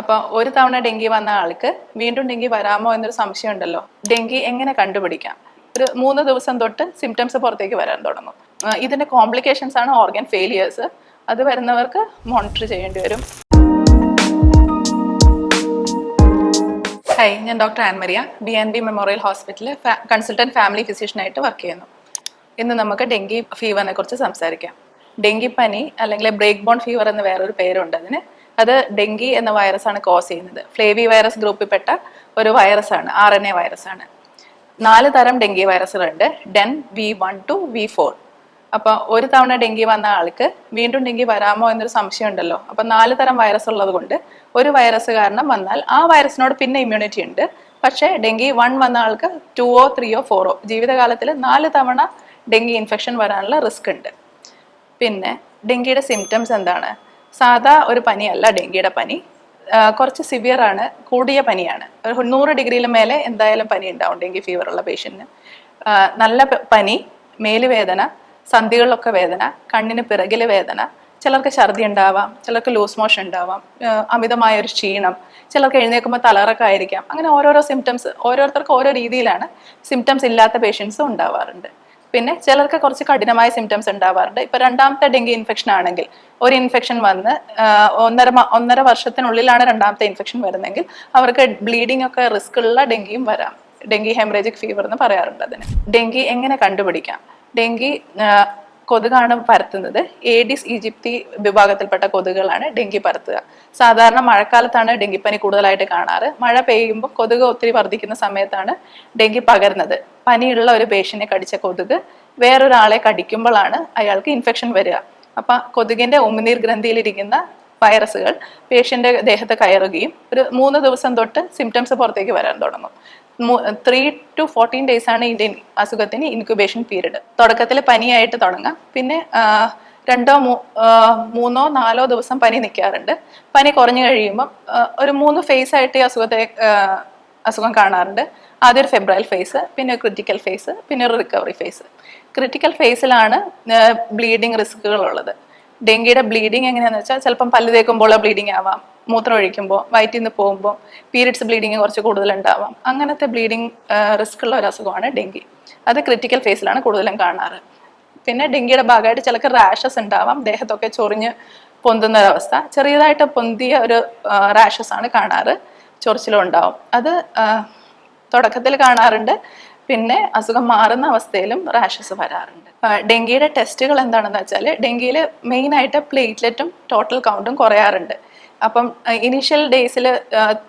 അപ്പൊ ഒരു തവണ ഡെങ്കി വന്ന ആൾക്ക് വീണ്ടും ഡെങ്കി വരാമോ എന്നൊരു സംശയം ഉണ്ടല്ലോ. ഡെങ്കി എങ്ങനെ കണ്ടുപിടിക്കാം? ഒരു മൂന്ന് ദിവസം തൊട്ട് സിംറ്റംസ് പുറത്തേക്ക് വരാൻ തുടങ്ങും. ഇതിന്റെ കോംപ്ലിക്കേഷൻസ് ആണ് ഓർഗൻ ഫെയിലിയേഴ്സ് അത് വരുന്നവർക്ക് മോണിറ്റർ ചെയ്യേണ്ടി വരും. ഹായ് ഞാൻ doctor Annmaria. B N B memorial ഹോസ്പിറ്റലിൽ കൺസൾട്ടന്റ് ഫാമിലി ഫിസിഷ്യനായിട്ട് വർക്ക് ചെയ്യുന്നു. ഇന്ന് നമുക്ക് ഡെങ്കി ഫീവറിനെ കുറിച്ച് സംസാരിക്കാം. ഡെങ്കിപ്പനി അല്ലെങ്കിൽ ബ്രേക്ക് ബോൺ ഫീവർ എന്ന് വേറൊരു പേരുണ്ട് അതിന്. അത് ഡെങ്കി എന്ന വൈറസ് ആണ് കോസ് ചെയ്യുന്നത്. ഫ്ലേവി വൈറസ് ഗ്രൂപ്പിൽപ്പെട്ട ഒരു വൈറസ് ആണ് ആർ എൻ എ വൈറസ് ആണ് നാല് തരം dengue വൈറസുകളുണ്ട്. Den V one two V four അപ്പോൾ ഒരു തവണ ഡെങ്കി വന്ന ആൾക്ക് വീണ്ടും ഡെങ്കി വരാമോ എന്നൊരു സംശയം ഉണ്ടല്ലോ. അപ്പൊ നാല് തരം വൈറസ് ഉള്ളത് കൊണ്ട് ഒരു വൈറസ് കാരണം വന്നാൽ ആ വൈറസിനോട് പിന്നെ ഇമ്മ്യൂണിറ്റി ഉണ്ട്. പക്ഷേ ഡെങ്കി വൺ വന്ന ആൾക്ക് ടുവോ ത്രീയോ ഫോറോ ജീവിതകാലത്തിൽ നാല് തവണ ഡെങ്കി ഇൻഫെക്ഷൻ വരാനുള്ള റിസ്ക് ഉണ്ട്. പിന്നെ ഡെങ്കിയുടെ സിംറ്റംസ് എന്താണ്? സാധാ ഒരു പനിയല്ല ഡെങ്കിയുടെ പനി. കുറച്ച് സിവിയർ ആണ് കൂടിയ പനിയാണ്. ഒരു നൂറ് ഡിഗ്രിയിൽ മേലെ എന്തായാലും പനി ഉണ്ടാവും ഡെങ്കി ഫീവർ ഉള്ള പേഷ്യന്റിന് നല്ല പനി മേലുവേദന സന്ധികളിലൊക്കെ വേദന കണ്ണിന് പിറകിൽ വേദന ചിലർക്ക് ഛർദി ഉണ്ടാവാം ചിലർക്ക് ലൂസ് മോഷൻ ഉണ്ടാവാം അമിതമായ ഒരു ക്ഷീണം ചിലർക്ക് എഴുന്നേൽക്കുമ്പോൾ തളറൊക്കെ ആയിരിക്കാം. അങ്ങനെ ഓരോരോ സിംറ്റംസ് ഓരോരുത്തർക്ക് ഓരോ രീതിയിലാണ് സിംറ്റംസ് ഇല്ലാത്ത പേഷ്യൻസും ഉണ്ടാവാറുണ്ട്. പിന്നെ ചിലർക്ക് കുറച്ച് കഠിനമായ സിംറ്റംസ് ഉണ്ടാവാറുണ്ട്. ഇപ്പൊ രണ്ടാമത്തെ ഡെങ്കി ഇൻഫെക്ഷൻ ആണെങ്കിൽ ഒരു ഇൻഫെക്ഷൻ വന്ന് ഒന്നര ഒന്നര വർഷത്തിനുള്ളിലാണ് രണ്ടാമത്തെ ഇൻഫെക്ഷൻ വരുന്നെങ്കിൽ അവർക്ക് ബ്ലീഡിംഗ് ഒക്കെ റിസ്ക് ഉള്ള ഡെങ്കിയും വരാം. ഡെങ്കി ഹെമറേജിക് ഫീവർ എന്ന് പറയാറുണ്ട് അതിന്. ഡെങ്കി എങ്ങനെ കണ്ടുപിടിക്കാം? ഡെങ്കി കൊതുകാണ് പരത്തുന്നത്. ഏഡിസ് ഈജിപ്തി വിഭാഗത്തിൽപ്പെട്ട കൊതുകുകളാണ് ഡെങ്കി പരത്തുക. സാധാരണ മഴക്കാലത്താണ് ഡെങ്കിപ്പനി കൂടുതലായിട്ട് കാണാറ്. മഴ പെയ്യുമ്പോൾ കൊതുക് ഒത്തിരി വർദ്ധിക്കുന്ന സമയത്താണ് ഡെങ്കി പകരുന്നത്. പനിയുള്ള ഒരു പേഷ്യനെ കടിച്ച കൊതുക് വേറൊരാളെ കടിക്കുമ്പോഴാണ് അയാൾക്ക് ഇൻഫെക്ഷൻ വരിക. അപ്പൊ കൊതുകിന്റെ ഉമിനീർ ഗ്രന്ഥിയിലിരിക്കുന്ന വൈറസുകൾ പേഷ്യന്റെ ദേഹത്ത് കയറുകയും ഒരു മൂന്ന് ദിവസം തൊട്ട് സിംറ്റംസ് പുറത്തേക്ക് വരാൻ തുടങ്ങും. ത്രീ ടു ഫോർട്ടീൻ ഡേയ്സ് ആണ് ഇതിന്റെ അസുഖത്തിന് ഇൻക്യുബേഷൻ പീരീഡ് തുടക്കത്തിൽ പനിയായിട്ട് തുടങ്ങാം. പിന്നെ രണ്ടോ മൂന്നോ നാലോ ദിവസം പനി നിൽക്കാറുണ്ട്. പനി കുറഞ്ഞു കഴിയുമ്പം ഒരു മൂന്ന് ഫേസ് ആയിട്ട് ഈ അസുഖത്തെ അസുഖം കാണാറുണ്ട്. ആദ്യം ഒരു ഫെബ്രൈൽ ഫേസ് പിന്നെ ഒരു ക്രിട്ടിക്കൽ ഫേസ് പിന്നെ ഒരു റിക്കവറി ഫേസ് ക്രിറ്റിക്കൽ ഫേസിലാണ് ബ്ലീഡിങ് ഉള്ളത് ഡെങ്കിയുടെ ബ്ലീഡിങ് എങ്ങനെയാണെന്ന് വെച്ചാൽ ചിലപ്പം പല്ല് തേക്കുമ്പോൾ ബ്ലീഡിങ് ആവാം. മൂത്രം ഒഴിക്കുമ്പോൾ വയറ്റിൽ നിന്ന് പോകുമ്പോൾ പീരിയഡ്സ് ബ്ലീഡിങ് കുറച്ച് കൂടുതൽ ഉണ്ടാവാം അങ്ങനത്തെ ബ്ലീഡിങ് റിസ്ക് ഉള്ള ഒരു അസുഖമാണ് ഡെങ്കി. അത് ക്രിട്ടിക്കൽ ഫേസിലാണ് കൂടുതലും കാണാറ്. പിന്നെ ഡെങ്കിയുടെ ഭാഗമായിട്ട് ചിലക്ക് റാഷസ് ഉണ്ടാവാം. ദേഹത്തൊക്കെ ചൊറിഞ്ഞ് പൊന്തുന്ന ഒരവസ്ഥ. ചെറിയതായിട്ട് പൊന്തിയ ഒരു റാഷസ് ആണ് കാണാറ്. ചൊറിച്ചിലും ഉണ്ടാവും. അത് തുടക്കത്തിൽ കാണാറുണ്ട്. പിന്നെ അസുഖം മാറുന്ന അവസ്ഥയിലും റാഷസ് വരാറുണ്ട്. ഡെങ്കിയുടെ ടെസ്റ്റുകൾ എന്താണെന്ന് വെച്ചാൽ ഡെങ്കിയിൽ മെയിനായിട്ട് പ്ലേറ്റ്ലെറ്റും ടോട്ടൽ കൗണ്ടും കുറയാറുണ്ട്. അപ്പം ഇനീഷ്യൽ ഡേയ്സിൽ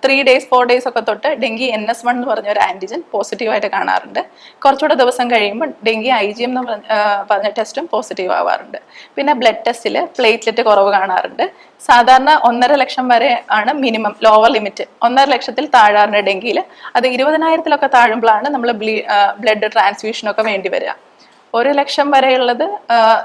ത്രീ ഡേയ്സ് ഫോർ ഡേയ്സ് ഒക്കെ തൊട്ട് ഡെങ്കി എൻ എസ് വൺ എന്ന് പറഞ്ഞ ഒരു ആന്റിജൻ പോസിറ്റീവായിട്ട് കാണാറുണ്ട്. കുറച്ചുകൂടെ ദിവസം കഴിയുമ്പോൾ ഡെങ്കി ഐ ജി എം എന്ന് പറഞ്ഞ ടെസ്റ്റും പോസിറ്റീവ് ആവാറുണ്ട്. പിന്നെ ബ്ലഡ് ടെസ്റ്റിൽ പ്ലേറ്റ്ലെറ്റ് കുറവ് കാണാറുണ്ട്. സാധാരണ ഒന്നര ലക്ഷം വരെ ആണ് മിനിമം ലോവർ ലിമിറ്റ് ഒന്നര ലക്ഷത്തിൽ താഴാറുണ്ട് ഡെങ്കിയിൽ അത് ഇരുപതിനായിരത്തിലൊക്കെ താഴുമ്പോഴാണ് നമ്മൾ ബ്ലഡ് ട്രാൻസ്ഫ്യൂഷനൊക്കെ വേണ്ടി വരിക. ഒരു ലക്ഷം വരെയുള്ളത്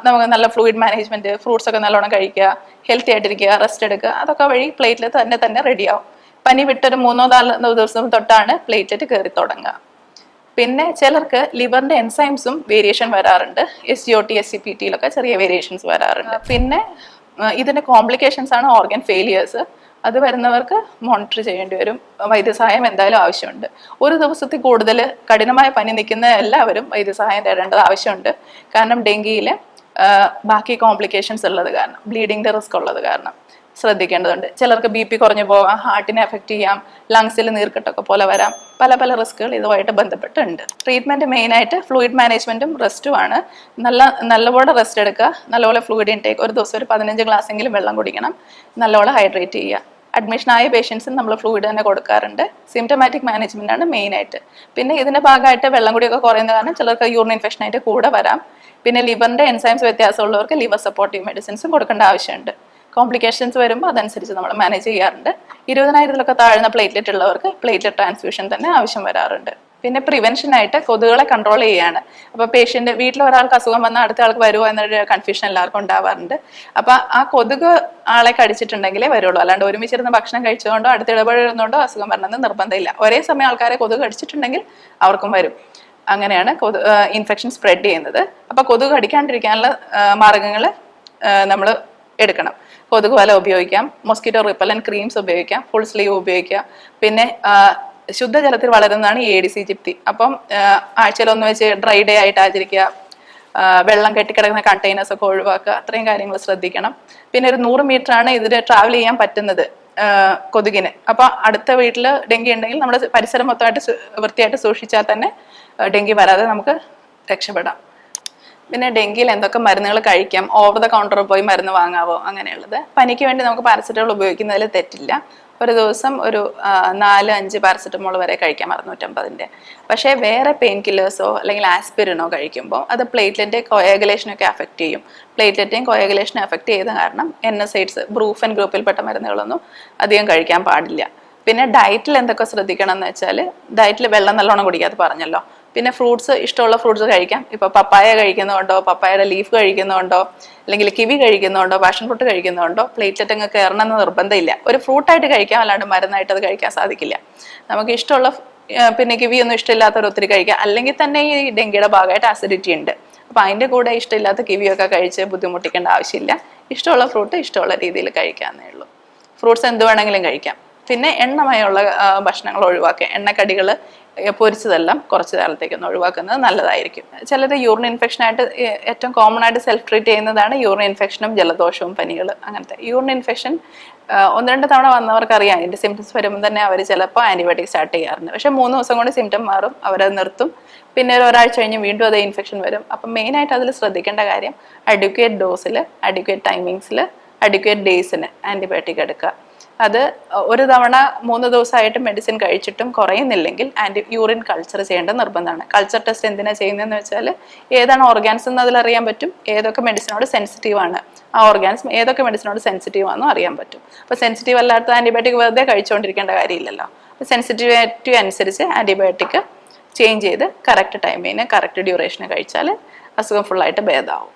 നമുക്ക് നല്ല ഫ്ലൂയിഡ് മാനേജ്മെന്റ് ഫ്രൂട്ട്സ് ഒക്കെ നല്ലോണം കഴിക്കുക ഹെൽത്തി ആയിട്ടിരിക്കുക റെസ്റ്റ് എടുക്കുക അതൊക്കെ വഴി പ്ലേറ്റിൽ തന്നെ തന്നെ റെഡിയാവും പനി വിട്ടൊരു മൂന്നോ നാലോ ദിവസം തൊട്ടാണ് പ്ലേറ്റ്ലെറ്റ് കയറി തുടങ്ങുക. പിന്നെ ചിലർക്ക് ലിവറിന്റെ എൻസൈംസും വേരിയേഷൻ വരാറുണ്ട്. S G O T S C P ടിയിലൊക്കെ ചെറിയ വേരിയേഷൻസ് വരാറുണ്ട്. പിന്നെ ഇതിന്റെ കോംപ്ലിക്കേഷൻസ് ആണ് ഓർഗൻ ഫെയിലിയേഴ്സ് അത് വരുന്നവർക്ക് മോണിറ്റർ ചെയ്യേണ്ടി വരും. വൈദ്യസഹായം എന്തായാലും ആവശ്യമുണ്ട്. ഒരു ദിവസത്തിൽ കൂടുതൽ കഠിനമായ പനി നിൽക്കുന്ന എല്ലാവരും വൈദ്യസഹായം തേടേണ്ടത് ആവശ്യമുണ്ട്. കാരണം ഡെങ്കിയിൽ ബാക്കി കോംപ്ലിക്കേഷൻസ് ഉള്ളത് കാരണം ബ്ലീഡിങ്ങിന്റെ റിസ്ക് ഉള്ളത് കാരണം ശ്രദ്ധിക്കേണ്ടതുണ്ട്. ചിലർക്ക് ബി പി കുറഞ്ഞു പോകാം ഹാർട്ടിനെ എഫക്റ്റ് ചെയ്യാം ലങ്സിൽ നീർക്കെട്ടൊക്കെ പോലെ വരാം. പല പല റിസ്കുകൾ ഇതുമായിട്ട് ബന്ധപ്പെട്ടുണ്ട് ട്രീറ്റ്മെന്റ് മെയിനായിട്ട് ഫ്ലൂയിഡ് മാനേജ്മെന്റും റെസ്റ്റുമാണ് നല്ല നല്ലപോലെ റെസ്റ്റ് എടുക്കുക നല്ലപോലെ ഫ്ലൂയിഡ് ഇൻടേക്ക് ഒരു ദിവസം ഒരു പതിനഞ്ച് ഗ്ലാസ് എങ്കിലും വെള്ളം കുടിക്കണം നല്ലപോലെ ഹൈഡ്രേറ്റ് ചെയ്യുക. അഡ്മിഷൻ ആയ പേഷ്യൻസിന് നമ്മൾ ഫ്ലൂയിഡ് തന്നെ കൊടുക്കാറുണ്ട്. സിംറ്റമാറ്റിക് മാനേജ്മെന്റ് ആണ് മെയിൻ ആയിട്ട്. പിന്നെ ഇതിന്റെ ഭാഗമായിട്ട് വെള്ളം കുടിയൊക്കെ കുറയുന്ന കാരണം ചിലർക്ക് യൂറിൻ ഇൻഫെക്ഷൻ ആയിട്ട് കൂടെ വരാം. പിന്നെ ലിവറിന്റെ എൻസൈംസ് വ്യത്യാസമുള്ളവർക്ക് ലിവർ സപ്പോർട്ടീവ് മെഡിസിൻസും കൊടുക്കേണ്ട ആവശ്യമുണ്ട്. കോംപ്ലിക്കേഷൻസ് വരുമ്പോൾ അതനുസരിച്ച് നമ്മൾ മാനേജ് ചെയ്യാറുണ്ട്. ഇരുപതിനായിരത്തിലൊക്കെ താഴ്ന്ന പ്ലേറ്റ്ലെറ്റ് ഉള്ളവർക്ക് പ്ലേറ്റ്ലെറ്റ് ട്രാൻസ്ഫ്യൂഷൻ തന്നെ ആവശ്യം വരാറുണ്ട്. പിന്നെ പ്രിവെൻഷൻ ആയിട്ട് കൊതുകുകളെ കൺട്രോൾ ചെയ്യാണ്. അപ്പൊ പേഷ്യന്റ് വീട്ടിൽ ഒരാൾക്ക് അസുഖം വന്നാൽ അടുത്ത ആൾക്ക് വരുമോ എന്നൊരു കൺഫ്യൂഷൻ എല്ലാവർക്കും ഉണ്ടാവാറുണ്ട്. അപ്പൊ ആ കൊതുക് ആളെ കടിച്ചിട്ടുണ്ടെങ്കിലേ വരുള്ളൂ. അല്ലാണ്ട് ഒരുമിച്ചിരുന്ന് ഭക്ഷണം കഴിച്ചതുകൊണ്ടോ അടുത്ത ഇടപഴകുന്നതുകൊണ്ടോ അസുഖം വരണമെന്ന് നിർബന്ധമില്ല. ഒരേ സമയം ആൾക്കാരെ കൊതുക് കടിച്ചിട്ടുണ്ടെങ്കിൽ അവർക്കും വരും. അങ്ങനെയാണ് കൊതു ഇൻഫെക്ഷൻ സ്പ്രെഡ് ചെയ്യുന്നത്. അപ്പൊ കൊതുക് കടിക്കാണ്ടിരിക്കാനുള്ള മാർഗങ്ങൾ നമ്മൾ എടുക്കണം. കൊതുക് വല ഉപയോഗിക്കാം. മൊസ്കിറ്റോ റിപ്പലൻ ക്രീംസ് ഉപയോഗിക്കാം. ഫുൾ സ്ലീവ് ഉപയോഗിക്കാം. പിന്നെ ശുദ്ധജലത്തിൽ വളരുന്നതാണ് ഈ എഡിസി ജിപ്തി അപ്പം ആഴ്ചയിൽ ഒന്ന് വെച്ച് ഡ്രൈ ഡേ ആയിട്ട് ആചരിക്കുക. വെള്ളം കെട്ടിക്കിടക്കുന്ന കണ്ടെയ്നേഴ്സ് ഒക്കെ ഒഴിവാക്കുക. അത്രയും കാര്യങ്ങൾ ശ്രദ്ധിക്കണം. പിന്നെ ഒരു നൂറ് മീറ്റർ ആണ് ഇതിന് ട്രാവൽ ചെയ്യാൻ പറ്റുന്നത് കൊതുകിന്. അപ്പൊ അടുത്ത വീട്ടിൽ ഡെങ്കി ഉണ്ടെങ്കിൽ നമ്മുടെ പരിസരം മൊത്തമായിട്ട് വൃത്തിയായിട്ട് സൂക്ഷിച്ചാൽ തന്നെ ഡെങ്കി വരാതെ നമുക്ക് രക്ഷപ്പെടാം. പിന്നെ ഡെങ്കിയിൽ എന്തൊക്കെ മരുന്നുകൾ കഴിക്കാം ഓവർ ദ കൗണ്ടറിൽ പോയി മരുന്ന് വാങ്ങാവോ അങ്ങനെയുള്ളത്. പനിക്ക് വേണ്ടി നമുക്ക് പാരസെറ്റമോൾ ഉപയോഗിക്കുന്നതിൽ തെറ്റില്ല. ഒരു ദിവസം ഒരു നാല് അഞ്ച് പാരസെറ്റമോൾ വരെ കഴിക്കാം അറുന്നൂറ്റമ്പതിന്റെ പക്ഷേ വേറെ പെയിൻ കില്ലേഴ്സോ അല്ലെങ്കിൽ ആസ്പിരിനോ കഴിക്കുമ്പോൾ അത് പ്ലേറ്റ്ലെറ്റ് കൊയഗുലേഷനൊക്കെ അഫക്റ്റ് ചെയ്യും. പ്ലേറ്റ്ലെറ്റേയും കൊയഗുലേഷനെ അഫക്റ്റ് ചെയ്ത കാരണം എൻ എസ് ഐഡ്സ് ബ്രൂഫൻ ഗ്രൂപ്പിൽപ്പെട്ട മരുന്നുകളൊന്നും അധികം കഴിക്കാൻ പാടില്ല. പിന്നെ ഡയറ്റിൽ എന്തൊക്കെ ശ്രദ്ധിക്കണം എന്ന് വെച്ചാൽ ഡയറ്റിൽ വെള്ളം നല്ലോണം കുടിക്കാതെ പറഞ്ഞല്ലോ. പിന്നെ ഫ്രൂട്ട്സ് ഇഷ്ടമുള്ള ഫ്രൂട്ട്സ് കഴിക്കാം. ഇപ്പോൾ പപ്പായ കഴിക്കുന്നതുകൊണ്ടോ പപ്പായയുടെ ലീഫ് കഴിക്കുന്നതുകൊണ്ടോ അല്ലെങ്കിൽ കിവി കഴിക്കുന്നതുകൊണ്ടോ പാഷൻ ഫ്രൂട്ട് കഴിക്കുന്നതുകൊണ്ടോ പ്ലേറ്റ്ലെറ്റ് അങ്ങ് കയറണം എന്ന് നിർബന്ധമില്ല. ഒരു ഫ്രൂട്ടായിട്ട് കഴിക്കാം അല്ലാണ്ട് മരുന്നായിട്ട് അത് കഴിക്കാൻ സാധിക്കില്ല. നമുക്ക് ഇഷ്ടമുള്ള പിന്നെ കിവി ഒന്നും ഇഷ്ടമില്ലാത്തവർ ഒത്തിരി കഴിക്കാം. അല്ലെങ്കിൽ തന്നെ ഈ ഡെങ്കിയുടെ ഭാഗമായിട്ട് അസിഡിറ്റി ഉണ്ട്. അപ്പം അതിന്റെ കൂടെ ഇഷ്ടമില്ലാത്ത കിവിയൊക്കെ കഴിച്ച് ബുദ്ധിമുട്ടിക്കേണ്ട ആവശ്യമില്ല. ഇഷ്ടമുള്ള ഫ്രൂട്ട് ഇഷ്ടമുള്ള രീതിയിൽ കഴിക്കാമെന്നേ ഉള്ളൂ. ഫ്രൂട്ട്സ് എന്ത് വേണമെങ്കിലും കഴിക്കാം. പിന്നെ എണ്ണമയമുള്ള ഭക്ഷണങ്ങൾ ഒഴിവാക്കുക. എണ്ണക്കടികൾ പൊരിച്ചതെല്ലാം കുറച്ച് കാലത്തേക്കൊന്ന് ഒഴിവാക്കുന്നത് നല്ലതായിരിക്കും. ചിലർ യൂറിൻ ഇൻഫെക്ഷനായിട്ട് ഏറ്റവും കോമൺ ആയിട്ട് സെൽഫ് ട്രീറ്റ് ചെയ്യുന്നതാണ് യൂറിൻ ഇൻഫെക്ഷനും ജലദോഷവും പനികൾ അങ്ങനത്തെ. യൂറിൻ ഇൻഫെക്ഷൻ ഒന്ന് രണ്ട് തവണ വന്നവർക്കറിയാം. അതിന്റെ സിംറ്റംസ് വരുമ്പോൾ തന്നെ അവർ ചിലപ്പോൾ ആന്റിബയോട്ടിക് സ്റ്റാർട്ട് ചെയ്യാറുണ്ട്. പക്ഷേ മൂന്ന് ദിവസം കൊണ്ട് സിംറ്റം മാറും അവരത് നിർത്തും. പിന്നെ ഒരു ഒരാഴ്ച കഴിഞ്ഞ് വീണ്ടും അതേ ഇൻഫെക്ഷൻ വരും. അപ്പം മെയിനായിട്ട് അതിൽ ശ്രദ്ധിക്കേണ്ട കാര്യം അഡ്യൂക്കേറ്റ് ഡോസിൽ അഡ്യൂക്കേറ്റ് ടൈമിങ്സിൽ അഡ്യൂക്കേറ്റ് ഡേയ്സിന് ആന്റിബയോട്ടിക് എടുക്കുക. അത് ഒരു തവണ മൂന്ന് ദിവസമായിട്ട് മെഡിസിൻ കഴിച്ചിട്ടും കുറയുന്നില്ലെങ്കിൽ ആന്റി യൂറിൻ കൾച്ചർ ചെയ്യേണ്ട നിർബന്ധമാണ്. കൾച്ചർ ടെസ്റ്റ് എന്തിനാണ് ചെയ്യുന്നതെന്ന് വെച്ചാൽ ഏതാണ് ഓർഗാൻസ് എന്ന് അതിലറിയാൻ പറ്റും ഏതൊക്കെ മെഡിസിനോട് സെൻസിറ്റീവ് ആണ്. ആ ഓർഗാൻസ് ഏതൊക്കെ മെഡിസിനോട് സെൻസിറ്റീവ് ആണെന്നും അറിയാൻ പറ്റും. അപ്പോൾ സെൻസിറ്റീവ് അല്ലാത്ത ആന്റിബയോട്ടിക് വെറുതെ കഴിച്ചുകൊണ്ടിരിക്കേണ്ട കാര്യമില്ലല്ലോ. അപ്പോൾ സെൻസിറ്റിവിറ്റി അനുസരിച്ച് ആന്റിബയോട്ടിക് ചേഞ്ച് ചെയ്ത് കറക്റ്റ് ടൈമിന് കറക്റ്റ് ഡ്യൂറേഷന് കഴിച്ചാൽ അസുഖം ഫുള്ളായിട്ട് ഭേദമാവും